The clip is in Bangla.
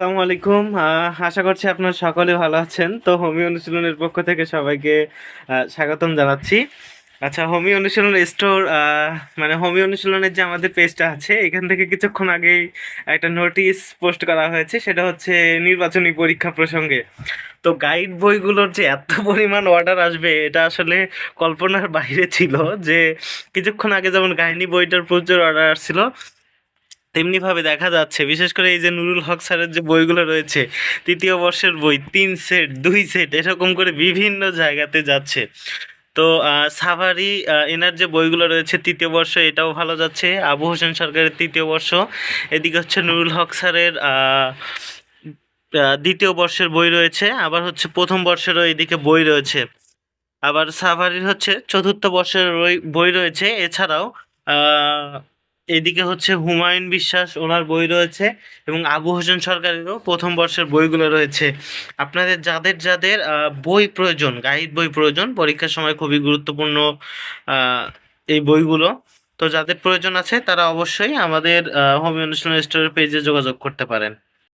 আসসালামু আলাইকুম। আশা করছি আপনারা সকলে ভালো আছেন। তো হোমি অনুশীলনের পক্ষ থেকে সবাইকে স্বাগতম জানাচ্ছি। আচ্ছা হোমি অনুশীলন স্টোর মানে হোমি অনুশীলনের যে আমাদের পেজটা আছে, এখান থেকে কিছুক্ষণ আগেই একটা নোটিশ পোস্ট করা হয়েছে। সেটা হচ্ছে নির্বাচনী পরীক্ষা প্রসঙ্গে। তো গাইড বইগুলোর যে এত পরিমাণ অর্ডার আসবে, এটা আসলে কল্পনার বাইরে ছিল যে, কিছুক্ষণ আগে যেমন গাইনি বইটার প্রচুর অর্ডার আসছিল তেমনিভাবে দেখা যাচ্ছে, বিশেষ করে এই যে নুরুল হক স্যারের যে বইগুলো রয়েছে, তৃতীয় বর্ষের বই, তিন সেট, দুই সেট, এরকম করে বিভিন্ন জায়গাতে যাচ্ছে। তো সাভারি এনার যে বইগুলো রয়েছে তৃতীয় বর্ষ, এটাও ভালো যাচ্ছে। আবু হোসেন সরকারের তৃতীয় বর্ষ, এদিকে হচ্ছে নুরুল হক স্যারের দ্বিতীয় বর্ষের বই রয়েছে, আবার হচ্ছে প্রথম বর্ষেরও এদিকে বই রয়েছে। আবার সাভারির হচ্ছে চতুর্থ বর্ষের বই রয়েছে, এছাড়াও এদিকে হচ্ছে হুমায়ুন বিশ্বাস, ওনার বই রয়েছে এবং আবু হোসেন সরকারেরও প্রথম বর্ষের বইগুলো রয়েছে। আপনাদের যাদের যাদের বই প্রয়োজন, গাইড বই প্রয়োজন, পরীক্ষার সময় খুবই গুরুত্বপূর্ণ এই বইগুলো, তো যাদের প্রয়োজন আছে তারা অবশ্যই আমাদের হোমি অনুষ্ঠান স্টোরের পেজে যোগাযোগ করতে পারেন।